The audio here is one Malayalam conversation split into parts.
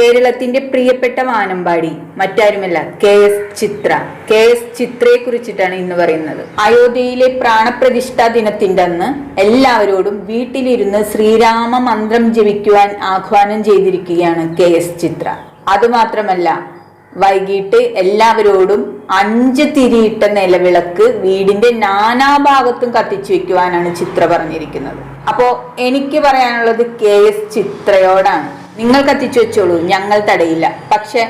കേരളത്തിന്റെ പ്രിയപ്പെട്ട വാനമ്പാടി മറ്റാരുമല്ല K S Chithra. K S ചിത്രയെ കുറിച്ചിട്ടാണ് ഇന്ന് പറയുന്നത്. അയോധ്യയിലെ പ്രാണപ്രതിഷ്ഠാ ദിനത്തിന്റെ അന്ന് എല്ലാവരോടും വീട്ടിലിരുന്ന് ശ്രീരാമ മന്ത്രം ജപിക്കുവാൻ ആഹ്വാനം ചെയ്തിരിക്കുകയാണ് കെ എസ് ചിത്ര. അതുമാത്രമല്ല വൈകിട്ട് എല്ലാവരോടും അഞ്ച് തിരിയിട്ട നിലവിളക്ക് വീടിന്റെ നാനാഭാഗത്തും കത്തിച്ചു വെക്കുവാനാണ് ചിത്ര പറഞ്ഞിരിക്കുന്നത്. അപ്പോ എനിക്ക് പറയാനുള്ളത് കെ എസ് ചിത്രയോടാണ്. നിങ്ങൾ കത്തിച്ചു വെച്ചോളൂ ഞങ്ങൾ തടയില്ല. പക്ഷെ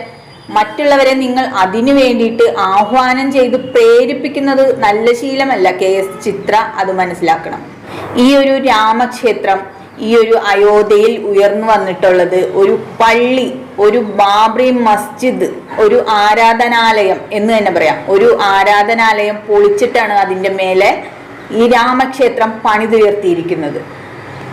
മറ്റുള്ളവരെ നിങ്ങൾ അതിനു വേണ്ടിയിട്ട് ആഹ്വാനം ചെയ്ത് പ്രേരിപ്പിക്കുന്നത് നല്ല ശീലമല്ല കെ എസ് ചിത്ര അത് മനസ്സിലാക്കണം. ഈ ഒരു രാമക്ഷേത്രം ഈ ഒരു അയോധ്യയിൽ ഉയർന്നു വന്നിട്ടുള്ളത് ഒരു പള്ളി ഒരു ബാബ്രി മസ്ജിദ് ഒരു ആരാധനാലയം എന്ന് തന്നെ പറയാം. ഒരു ആരാധനാലയം പൊളിച്ചിട്ടാണ് അതിന്റെ മേലെ ഈ രാമക്ഷേത്രം പണിതുയർത്തിയിരിക്കുന്നത്.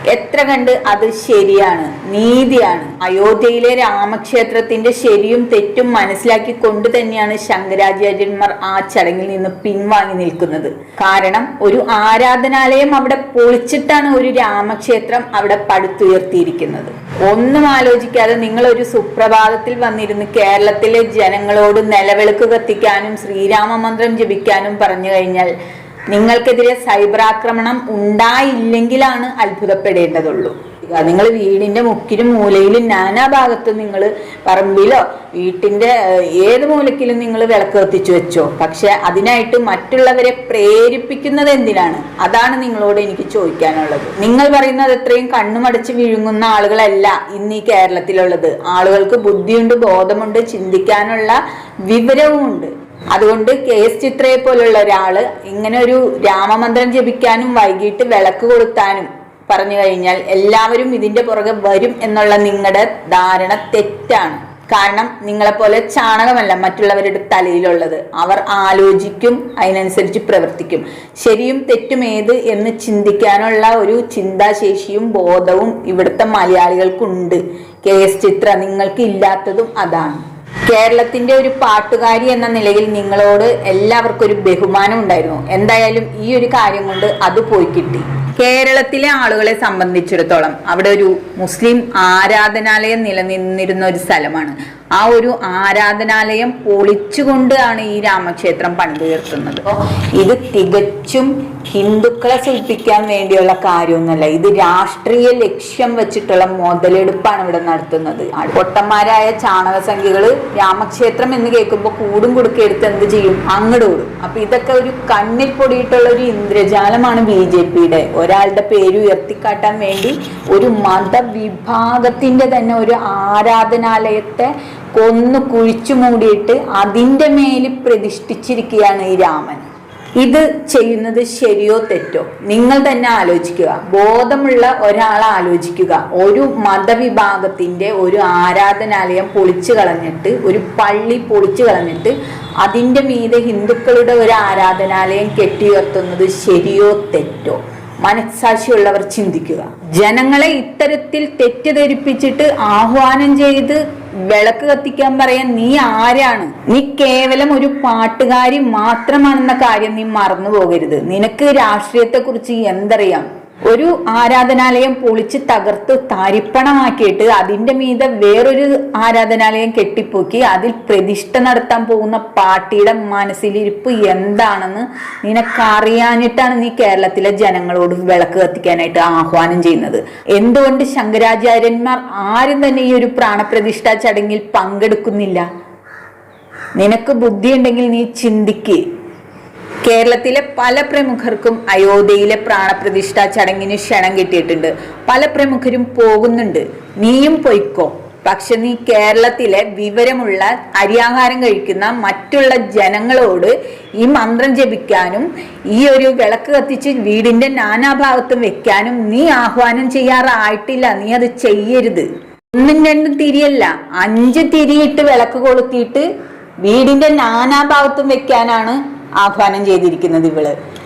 എത്ര കണ്ട് അത് ശരിയാണ് നീതിയാണ്. അയോധ്യയിലെ രാമക്ഷേത്രത്തിന്റെ ശരിയും തെറ്റും മനസ്സിലാക്കി കൊണ്ട് തന്നെയാണ് ശങ്കരാചാര്യന്മാർ ആ ചടങ്ങിൽ നിന്ന് പിൻവാങ്ങി നിൽക്കുന്നത്. കാരണം ഒരു ആരാധനാലയം അവിടെ പൊളിച്ചിട്ടാണ് ഒരു രാമക്ഷേത്രം അവിടെ പടുത്തുയർത്തിയിരിക്കുന്നത്. ഒന്നും ആലോചിക്കാതെ നിങ്ങൾ ഒരു സുപ്രഭാതത്തിൽ വന്നിരുന്ന് കേരളത്തിലെ ജനങ്ങളോട് നിലവിളക്ക് കത്തിക്കാനും ശ്രീരാമ മന്ത്രം ജപിക്കാനും പറഞ്ഞു കഴിഞ്ഞാൽ നിങ്ങൾക്കെതിരെ സൈബർ ആക്രമണം ഉണ്ടായില്ലെങ്കിലാണ് അത്ഭുതപ്പെടേണ്ടതുള്ളൂ. നിങ്ങൾ വീടിന്റെ മുക്കിലും മൂലയിലും നാനാ ഭാഗത്തും നിങ്ങൾ പറമ്പിലോ വീട്ടിന്റെ ഏത് മൂലക്കിലും നിങ്ങൾ വിളക്ക് കത്തിച്ചു വെച്ചോ. പക്ഷെ അതിനായിട്ട് മറ്റുള്ളവരെ പ്രേരിപ്പിക്കുന്നത് എന്തിനാണ്? അതാണ് നിങ്ങളോട് എനിക്ക് ചോദിക്കാനുള്ളത്. നിങ്ങൾ പറയുന്നത് എത്രയും കണ്ണുമടച്ച് വിഴുങ്ങുന്ന ആളുകളല്ല ഇന്ന് ഈ കേരളത്തിലുള്ളത്. ആളുകൾക്ക് ബുദ്ധിയുണ്ട് ബോധമുണ്ട് ചിന്തിക്കാനുള്ള വിവരവുമുണ്ട്. അതുകൊണ്ട് കെ എസ് ചിത്രയെ പോലുള്ള ഒരാൾ ഇങ്ങനെ ഒരു രാമമന്ത്രം ജപിക്കാനും വൈകിട്ട് വിളക്ക് കൊളുത്താനും പറഞ്ഞു കഴിഞ്ഞാൽ എല്ലാവരും ഇതിന്റെ പുറകെ വരും എന്നുള്ള നിങ്ങളുടെ ധാരണ തെറ്റാണ്. കാരണം നിങ്ങളെപ്പോലെ ചാണകമല്ല മറ്റുള്ളവരുടെ തലയിലുള്ളത്. അവർ ആലോചിക്കും അതിനനുസരിച്ച് പ്രവർത്തിക്കും. ശരിയും തെറ്റും ഏത് എന്ന് ചിന്തിക്കാനുള്ള ഒരു ചിന്താശേഷിയും ബോധവും ഇവിടുത്തെ മലയാളികൾക്കുണ്ട്. കെ എസ് ചിത്ര നിങ്ങൾക്ക് ഇല്ലാത്തതും അതാണ്. കേരളത്തിന്റെ ഒരു പാട്ടുകാരി എന്ന നിലയിൽ നിങ്ങളോട് എല്ലാവർക്കും ഒരു ബഹുമാനം ഉണ്ടായിരുന്നു. എന്തായാലും ഈ ഒരു കാര്യം കൊണ്ട് അത് പോയി കിട്ടി. കേരളത്തിലെ ആളുകളെ സംബന്ധിച്ചിടത്തോളം അവിടെ ഒരു മുസ്ലിം ആരാധനാലയം നിലനിന്നിരുന്ന ഒരു സ്ഥലമാണ്. ആ ഒരു ആരാധനാലയം പൊളിച്ചുകൊണ്ടാണ് ഈ രാമക്ഷേത്രം പണിതുയർത്തുന്നത് ഇത് തികച്ചും ഹിന്ദുക്കളെ ശില്പിക്കാൻ വേണ്ടിയുള്ള കാര്യമൊന്നുമല്ല. ഇത് രാഷ്ട്രീയ ലക്ഷ്യം വെച്ചിട്ടുള്ള മുതലെടുപ്പാണ് ഇവിടെ നടത്തുന്നത്. പൊട്ടന്മാരായ ചാണകസംഖ്യകൾ രാമക്ഷേത്രം എന്ന് കേൾക്കുമ്പോൾ കൂടും കൊടുക്കുക എടുത്ത് എന്ത് ചെയ്യും? അങ്ങോട്ട് കൂടും അപ്പൊ ഇതൊക്കെ ഒരു കണ്ണിൽ പൊടിയിട്ടുള്ള ഒരു ഇന്ദ്രജാലമാണ് ബി ജെ പിയുടെ. ഒരാളുടെ പേര് ഉയർത്തിക്കാട്ടാൻ വേണ്ടി ഒരു മതവിഭാഗത്തിന്റെ തന്നെ ഒരു ആരാധനാലയത്തെ കൊന്നു കുഴിച്ചു മൂടിയിട്ട് അതിന്റെ മേൽ പ്രതിഷ്ഠിച്ചിരിക്കുകയാണ് ഈ രാമൻ. ഇത് ചെയ്യുന്നത് ശരിയോ തെറ്റോ? നിങ്ങൾ തന്നെ ആലോചിക്കുക. ബോധമുള്ള ഒരാൾ ആലോചിക്കുക. ഒരു മതവിഭാഗത്തിന്റെ ഒരു ആരാധനാലയം പൊളിച്ചു കളഞ്ഞിട്ട് ഒരു പള്ളി പൊളിച്ചു കളഞ്ഞിട്ട് അതിന്റെ മീതെ ഹിന്ദുക്കളുടെ ഒരു ആരാധനാലയം കെട്ടിയുയർത്തുന്നത് ശരിയോ തെറ്റോ? മനസ്സാക്ഷിയുള്ളവർ ചിന്തിക്കുക. ജനങ്ങളെ ഇത്തരത്തിൽ തെറ്റിദ്ധരിപ്പിച്ചിട്ട് ആഹ്വാനം ചെയ്ത് വിളക്ക് കത്തിക്കാൻ പറയാൻ നീ ആരാണ്? നീ കേവലം ഒരു പാട്ടുകാരി മാത്രമാണെന്ന കാര്യം നീ മറന്നു പോകരുത് നിനക്ക് രാഷ്ട്രീയത്തെ കുറിച്ച് എന്തറിയാം? ഒരു ആരാധനാലയം പൊളിച്ച് തകർത്ത് താരിപ്പണമാക്കിയിട്ട് അതിന്റെ മീതെ വേറൊരു ആരാധനാലയം കെട്ടിപ്പൊക്കി അതിൽ പ്രതിഷ്ഠ നടത്താൻ പോകുന്ന പാർട്ടിയുടെ മനസ്സിലിരിപ്പ് എന്താണെന്ന് നിനക്കറിയാനിട്ടാണ് നീ കേരളത്തിലെ ജനങ്ങളോട് വിളക്ക് കത്തിക്കാനായിട്ട് ആഹ്വാനം ചെയ്യുന്നത്. എന്തുകൊണ്ട് ശങ്കരാചാര്യന്മാർ ആരും തന്നെ ഈ ഒരു പ്രാണപ്രതിഷ്ഠാ ചടങ്ങിൽ പങ്കെടുക്കുന്നില്ല? നിനക്ക് ബുദ്ധിയുണ്ടെങ്കിൽ നീ ചിന്തിക്ക്. കേരളത്തിലെ പല പ്രമുഖർക്കും അയോധ്യയിലെ പ്രാണപ്രതിഷ്ഠ ചടങ്ങിന് ക്ഷണം കിട്ടിയിട്ടുണ്ട്. പല പ്രമുഖരും പോകുന്നുണ്ട്. നീയും പൊയ്ക്കോ. പക്ഷെ നീ കേരളത്തിലെ വിവരമുള്ള അരിയാഹാരം കഴിക്കുന്ന മറ്റുള്ള ജനങ്ങളോട് ഈ മന്ത്രം ജപിക്കാനും ഈ ഒരു വിളക്ക് കത്തിച്ച് വീടിന്റെ നാനാഭാഗത്തും വെക്കാനും നീ ആഹ്വാനം ചെയ്യാറായിട്ടില്ല. നീ അത് ചെയ്യരുത്. ഒന്നും രണ്ടും തിരിയല്ല. അഞ്ച് തിരിയിട്ട് വിളക്ക് കൊളുത്തിയിട്ട് വീടിന്റെ നാനാഭാഗത്തും വെക്കാനാണ് ആഹ്വാനം ചെയ്തിരിക്കുന്നത് ഇവൾ.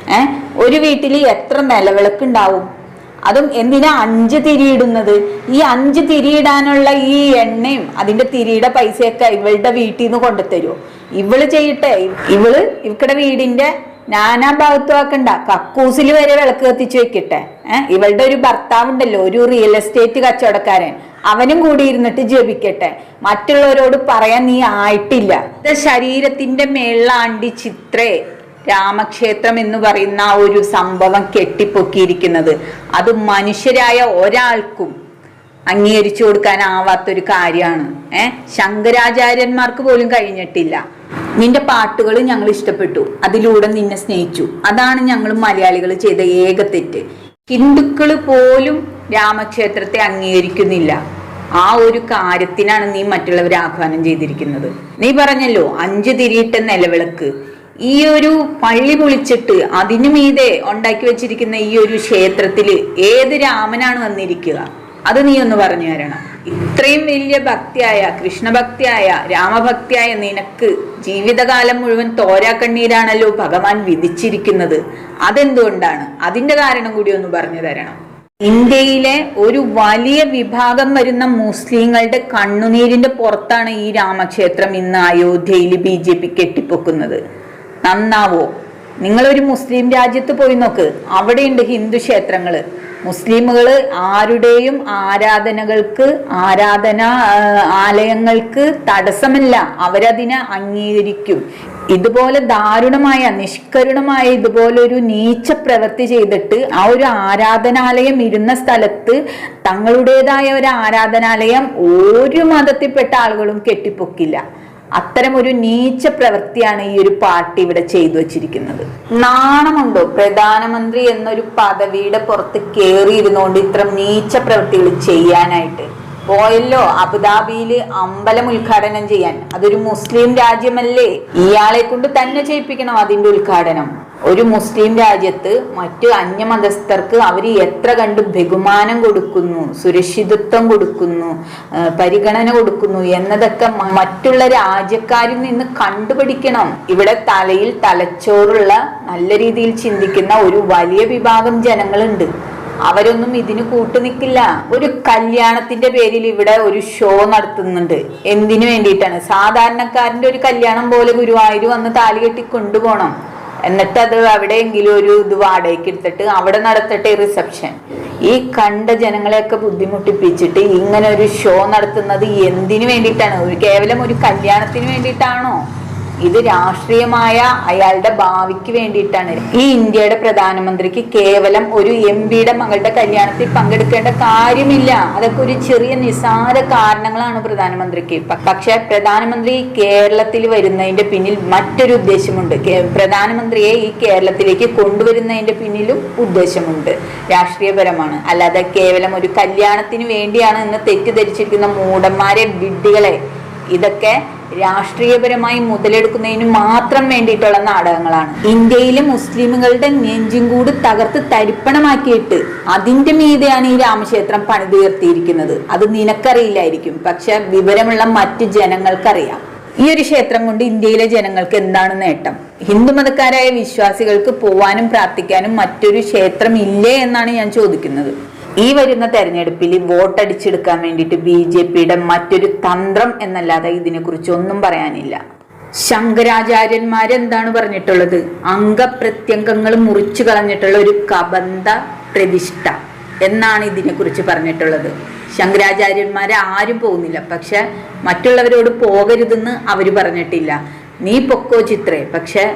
ഏഹ് ഒരു വീട്ടിൽ എത്ര നിലവിളക്ക് ഉണ്ടാവും അതും എന്തിനാ അഞ്ച് തിരിയിടുന്നത് ഈ അഞ്ച് തിരിയിടാനുള്ള ഈ എണ്ണയും അതിന്റെ തിരിയുടെ പൈസയൊക്കെ ഇവളുടെ വീട്ടിൽ നിന്ന് കൊണ്ടുതരുമോ ഇവൾ ചെയ്യട്ടെ. ഇവൾ ഇവക്കടെ വീടിന്റെ നാനാ ഭാഗത്തും ആക്കണ്ട. കക്കൂസിൽ വരെ വിളക്ക് കത്തിച്ചു വെക്കട്ടെ. ഏഹ് ഇവളുടെ ഒരു ഭർത്താവുണ്ടല്ലോ ഒരു റിയൽ എസ്റ്റേറ്റ് കച്ചവടക്കാരൻ. അവനും കൂടി ഇരുന്നിട്ട് ജപിക്കട്ടെ. മറ്റുള്ളവരോട് പറയാൻ നീ ആയിട്ടില്ല. ശരീരത്തിന്റെ മേളാണ്ടി ചിത്രേ രാമക്ഷേത്രം എന്ന് പറയുന്ന ഒരു സംഭവം കെട്ടിപ്പൊക്കിയിരിക്കുന്നത്. അത് മനുഷ്യരായ ഒരാൾക്കും അംഗീകരിച്ചു കൊടുക്കാനാവാത്തൊരു കാര്യമാണ്. ഏ? ശങ്കരാചാര്യന്മാർക്ക് പോലും കഴിഞ്ഞിട്ടില്ല. നിന്റെ പാട്ടുകൾ ഞങ്ങൾ ഇഷ്ടപ്പെട്ടു. അതിലൂടെ നിന്നെ സ്നേഹിച്ചു. അതാണ് ഞങ്ങൾ മലയാളികൾ ചെയ്ത ഏക തെറ്റ്. ഹിന്ദുക്കൾ പോലും രാമക്ഷേത്രത്തെ അംഗീകരിക്കുന്നില്ല. ആ ഒരു കാര്യത്തിനാണ് നീ മറ്റുള്ളവരെ ആഹ്വാനം ചെയ്തിരിക്കുന്നത്. നീ പറഞ്ഞല്ലോ അഞ്ചു തിരിയിട്ട നിലവിളക്ക്. ഈ ഒരു പള്ളി പൊളിച്ചിട്ട് അതിനു മീതെ ഉണ്ടാക്കി വെച്ചിരിക്കുന്ന ഈ ഒരു ക്ഷേത്രത്തിൽ ഏത് രാമനാണ് വന്നിരിക്കുക? അത് നീ ഒന്ന് പറഞ്ഞു തരണം. ഇത്രയും വലിയ ഭക്തിയായ കൃഷ്ണഭക്തിയായ രാമഭക്തിയായ നിനക്ക് ജീവിതകാലം മുഴുവൻ തോരാക്കണ്ണീരാണല്ലോ ഭഗവാൻ വിധിച്ചിരിക്കുന്നത്. അതെന്തുകൊണ്ടാണ്? അതിന്റെ കാരണം കൂടി ഒന്ന് പറഞ്ഞു തരണം. ഇന്ത്യയിലെ ഒരു വലിയ വിഭാഗം വരുന്ന മുസ്ലിങ്ങളുടെ കണ്ണുനീരിന്റെ പുറത്താണ് ഈ രാമക്ഷേത്രം ഇന്ന് അയോധ്യയിൽ ബി ജെ പി കെട്ടിപ്പൊക്കുന്നത്. നന്നാവോ? നിങ്ങളൊരു മുസ്ലിം രാജ്യത്ത് പോയി നോക്ക്. അവിടെയുണ്ട് ഹിന്ദു ക്ഷേത്രങ്ങൾ. മുസ്ലിമുകൾ ആരുടെയും ആരാധനകൾക്ക് ആരാധന ആലയങ്ങൾക്ക് തടസ്സമല്ല. അവരതിനെ അംഗീകരിക്കും. ഇതുപോലെ ദാരുണമായ നിഷ്കരുണമായ ഇതുപോലെ ഒരു നീച്ച പ്രവൃത്തി ചെയ്തിട്ട് ആ ഒരു ആരാധനാലയം ഇരുന്ന സ്ഥലത്ത് തങ്ങളുടേതായ ഒരു ആരാധനാലയം ഒരു മതത്തിൽപ്പെട്ട ആളുകളും കെട്ടിപ്പൊക്കില്ല. അത്തരം ഒരു നീച്ച പ്രവൃത്തിയാണ് ഈ ഒരു പാർട്ടി ഇവിടെ ചെയ്തു വച്ചിരിക്കുന്നത്. നാണമുണ്ടോ? പ്രധാനമന്ത്രി എന്നൊരു പദവിയുടെ പുറത്ത് കയറിയിരുന്നുകൊണ്ട് ഇത്തരം നീച്ച പ്രവൃത്തികൾ ചെയ്യാനായിട്ട്. പോയല്ലോ അബുദാബിയിൽ അമ്പലം ഉദ്ഘാടനം ചെയ്യാൻ. അതൊരു മുസ്ലിം രാജ്യമല്ലേ? ഇയാളെ കൊണ്ട് തന്നെ ചെയ്യിപ്പിക്കണം അതിന്റെ ഉദ്ഘാടനം. ഒരു മുസ്ലിം രാജ്യത്ത് മറ്റു അന്യമതസ്ഥർക്ക് അവർ എത്ര കണ്ട് ബഹുമാനം കൊടുക്കുന്നു സുരക്ഷിതത്വം കൊടുക്കുന്നു പരിഗണന കൊടുക്കുന്നു എന്നതൊക്കെ മറ്റുള്ള രാജ്യക്കാരിൽ നിന്ന് കണ്ടുപിടിക്കണം. ഇവിടെ തലയിൽ തലച്ചോറുള്ള നല്ല രീതിയിൽ ചിന്തിക്കുന്ന ഒരു വലിയ വിഭാഗം ജനങ്ങളുണ്ട്. അവരൊന്നും ഇതിന് കൂട്ടുനിൽക്കില്ല ഒരു കല്യാണത്തിന്റെ പേരിൽ ഇവിടെ ഒരു ഷോ നടത്തുന്നുണ്ട്. എന്തിനു വേണ്ടിയിട്ടാണ്? സാധാരണക്കാരന്റെ ഒരു കല്യാണം പോലെ ഗുരുവായൂർ വന്ന് താലി കെട്ടി കൊണ്ടുപോകണം. എന്നിട്ട് അത് അവിടെയെങ്കിലും ഒരു ഇത് വാടകയ്ക്ക് എടുത്തിട്ട് അവിടെ നടത്തട്ടെ റിസപ്ഷൻ ഈ കണ്ട ജനങ്ങളെയൊക്കെ ബുദ്ധിമുട്ടിപ്പിച്ചിട്ട് ഇങ്ങനെ ഒരു ഷോ നടത്തുന്നത് എന്തിനു വേണ്ടിയിട്ടാണ്? കേവലം ഒരു കല്യാണത്തിന് വേണ്ടിയിട്ടാണോ? ഇത് രാഷ്ട്രീയമായ അയാളുടെ ഭാവിക്ക് വേണ്ടിയിട്ടാണ്. ഈ ഇന്ത്യയുടെ പ്രധാനമന്ത്രിക്ക് കേവലം ഒരു എം പിയുടെ മകളുടെ കല്യാണത്തിൽ പങ്കെടുക്കേണ്ട കാര്യമില്ല. അതൊക്കെ ഒരു ചെറിയ നിസാര കാരണങ്ങളാണ് പ്രധാനമന്ത്രിക്ക്. പക്ഷെ പ്രധാനമന്ത്രി കേരളത്തിൽ വരുന്നതിന്റെ പിന്നിൽ മറ്റൊരു ഉദ്ദേശമുണ്ട്. പ്രധാനമന്ത്രിയെ ഈ കേരളത്തിലേക്ക് കൊണ്ടുവരുന്നതിന്റെ പിന്നിലും ഉദ്ദേശമുണ്ട്. രാഷ്ട്രീയപരമാണ്. അല്ലാതെ കേവലം ഒരു കല്യാണത്തിന് വേണ്ടിയാണ് എന്ന് തെറ്റിദ്ധരിച്ചിരിക്കുന്ന മൂടന്മാരെ വിഡ്ഢികളെ. ഇതൊക്കെ രാഷ്ട്രീയപരമായി മുതലെടുക്കുന്നതിന് മാത്രം വേണ്ടിയിട്ടുള്ള നാടകങ്ങളാണ്. ഇന്ത്യയിലെ മുസ്ലിമുകളുടെ നെഞ്ചും കൂടി തകർത്ത് തരിപ്പണമാക്കിയിട്ട് അതിന്റെ മീതെയാണ് ഈ രാമക്ഷേത്രം പണിതുയർത്തിയിരിക്കുന്നത്. അത് നിനക്കറിയില്ലായിരിക്കും. പക്ഷെ വിവരമുള്ള മറ്റ് ജനങ്ങൾക്കറിയാം. ഈ ഒരു ക്ഷേത്രം കൊണ്ട് ഇന്ത്യയിലെ ജനങ്ങൾക്ക് എന്താണ് നേട്ടം? ഹിന്ദുമതക്കാരായ വിശ്വാസികൾക്ക് പോവാനും പ്രാർത്ഥിക്കാനും മറ്റൊരു ക്ഷേത്രം ഇല്ലേ എന്നാണ് ഞാൻ ചോദിക്കുന്നത്. ഈ വരുന്ന തെരഞ്ഞെടുപ്പിൽ വോട്ടടിച്ചെടുക്കാൻ വേണ്ടിയിട്ട് ബി ജെ പിയുടെ മറ്റൊരു തന്ത്രം എന്നല്ലാതെ ഇതിനെക്കുറിച്ച് ഒന്നും പറയാനില്ല. ശങ്കരാചാര്യന്മാരെന്താണ് പറഞ്ഞിട്ടുള്ളത്? അംഗപ്രത്യംഗങ്ങൾ മുറിച്ചു കളഞ്ഞിട്ടുള്ള ഒരു കബന്ധ പ്രതിഷ്ഠ എന്നാണ് ഇതിനെക്കുറിച്ച് പറഞ്ഞിട്ടുള്ളത്. ശങ്കരാചാര്യന്മാരെ ആരും പോകുന്നില്ല. പക്ഷെ മറ്റുള്ളവരോട് പോകരുതെന്ന് അവർ പറഞ്ഞിട്ടില്ല. നീ പൊക്കോ ചിത്രേ. പക്ഷെ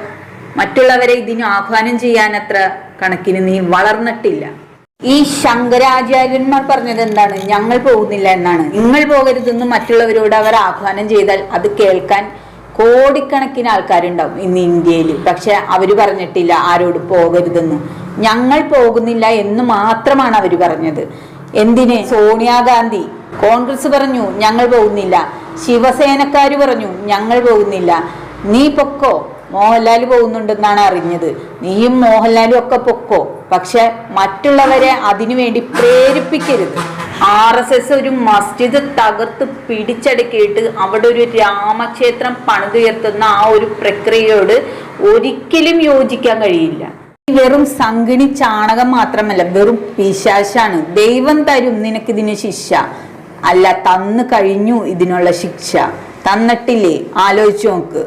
മറ്റുള്ളവരെ ഇതിന് ആഹ്വാനം ചെയ്യാനത്ര കണക്കിന് നീ വളർന്നിട്ടില്ല. ഈ ശങ്കരാചാര്യന്മാർ പറഞ്ഞത് എന്താണ്? ഞങ്ങൾ പോകുന്നില്ല എന്നാണ്. നിങ്ങൾ പോകരുതെന്ന് മറ്റുള്ളവരോട് അവർ ആഹ്വാനം ചെയ്താൽ അത് കേൾക്കാൻ കോടിക്കണക്കിന് ആൾക്കാരുണ്ടാവും ഇന്ന് ഇന്ത്യയിൽ പക്ഷെ അവർ പറഞ്ഞിട്ടില്ല ആരോട് പോകരുതെന്ന്. ഞങ്ങൾ പോകുന്നില്ല എന്ന് മാത്രമാണ് അവർ പറഞ്ഞത്. എന്തിന്? സോണിയാഗാന്ധി കോൺഗ്രസ് പറഞ്ഞു ഞങ്ങൾ പോകുന്നില്ല. ശിവസേനക്കാർ പറഞ്ഞു ഞങ്ങൾ പോകുന്നില്ല. നീ പൊക്കോ? മോഹൻലാൽ പോകുന്നുണ്ടെന്നാണ് അറിഞ്ഞത്. നീയും മോഹൻലാലും ഒക്കെ പൊക്കോ? പക്ഷെ മറ്റുള്ളവരെ അതിനുവേണ്ടി പ്രേരിപ്പിക്കരുത്. ആർ എസ് എസ് ഒരു മസ്ജിദ് തകർത്ത് പിടിച്ചടക്കിയിട്ട് അവിടെ ഒരു രാമക്ഷേത്രം പണിതുയർത്തുന്ന ആ ഒരു പ്രക്രിയയോട് ഒരിക്കലും യോജിക്കാൻ കഴിയില്ല. വെറും സംഗിണി ചാണകം മാത്രമല്ല വെറും പിശാശാണ്. ദൈവം തരും നിനക്കിതിന് ശിക്ഷ. അല്ല തന്നു കഴിഞ്ഞു ഇതിനുള്ള ശിക്ഷ. തന്നിട്ടില്ലേ? ആലോചിച്ചു നോക്ക്.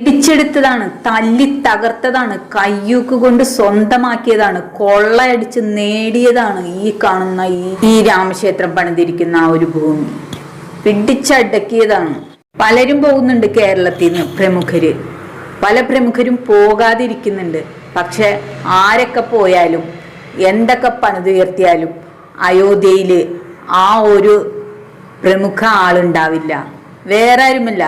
പിടിച്ചെടുത്തതാണ് തല്ലി തകർത്തതാണ് കയ്യൂക്ക് കൊണ്ട് സ്വന്തമാക്കിയതാണ് കൊള്ളയടിച്ച് നേടിയതാണ് ഈ കാണുന്ന ഈ ഈ രാമക്ഷേത്രം പണിതിരിക്കുന്ന ആ ഒരു ഭൂമി. പിടിച്ചടക്കിയതാണ്. പലരും പോകുന്നുണ്ട് കേരളത്തിൽ നിന്ന് പ്രമുഖര്. പല പ്രമുഖരും പോകാതിരിക്കുന്നുണ്ട്. പക്ഷെ ആരൊക്കെ പോയാലും എന്തൊക്കെ പണിതുയർത്തിയാലും അയോധ്യയിൽ ആ ഒരു പ്രമുഖ ആളുണ്ടാവില്ല. വേറെ ആരുമല്ല.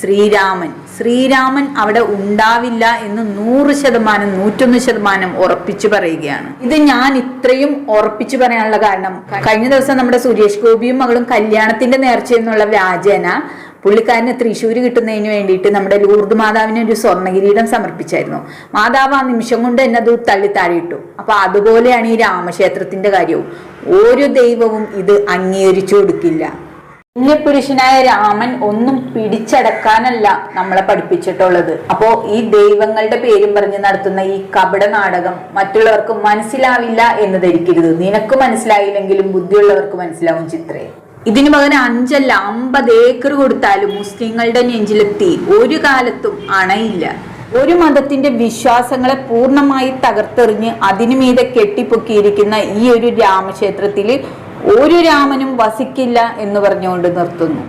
ശ്രീരാമൻ. ശ്രീരാമൻ അവിടെ ഉണ്ടാവില്ല എന്ന് നൂറ് ശതമാനം നൂറ്റൊന്ന് ശതമാനം ഉറപ്പിച്ചു പറയുകയാണ്. ഇത് ഞാൻ ഇത്രയും ഉറപ്പിച്ചു പറയാനുള്ള കാരണം കഴിഞ്ഞ ദിവസം നമ്മുടെ സുരേഷ് ഗോപിയും മകളും കല്യാണത്തിന്റെ നേർച്ച എന്നുള്ള വ്യാജേന പുള്ളിക്കാരന് തൃശ്ശൂർ കിട്ടുന്നതിന് വേണ്ടിയിട്ട് നമ്മുടെ ലൂർദ് മാതാവിന് ഒരു സ്വർണകിരീടം സമർപ്പിച്ചായിരുന്നു. മാതാവ് ആ നിമിഷം കൊണ്ട് തന്നെ അത് തള്ളി താഴെയിട്ടു. അപ്പൊ അതുപോലെയാണ് ഈ രാമക്ഷേത്രത്തിന്റെ കാര്യവും. ഒരു ദൈവവും ഇത് അംഗീകരിച്ചു കൊടുക്കില്ല. പുരുഷനായ രാമൻ ഒന്നും പിടിച്ചടക്കാനല്ല നമ്മളെ പഠിപ്പിച്ചിട്ടുള്ളത്. അപ്പോ ഈ ദൈവങ്ങളുടെ പേരും പറഞ്ഞ് നടത്തുന്ന ഈ കപട നാടകം മറ്റുള്ളവർക്ക് മനസ്സിലാവില്ല എന്ന് ധരിക്കരുത്. നിനക്ക് മനസ്സിലായില്ലെങ്കിലും ബുദ്ധിയുള്ളവർക്ക് മനസ്സിലാവും ചിത്രേ. ഇതിനു പകരം അഞ്ചല്ല അമ്പത് ഏക്കർ കൊടുത്താലും മുസ്ലിങ്ങളുടെ നെഞ്ചിലെത്തി ഒരു കാലത്തും അണയില്ല. ഒരു മതത്തിന്റെ വിശ്വാസങ്ങളെ പൂർണമായി തകർത്തെറിഞ്ഞ് അതിനു മീതെ കെട്ടിപ്പൊക്കിയിരിക്കുന്ന ഈ ഒരു രാമക്ഷേത്രത്തിൽ ഒരു രാമനും വസിക്കില്ല എന്ന് പറഞ്ഞുകൊണ്ട് നിർത്തുന്നു.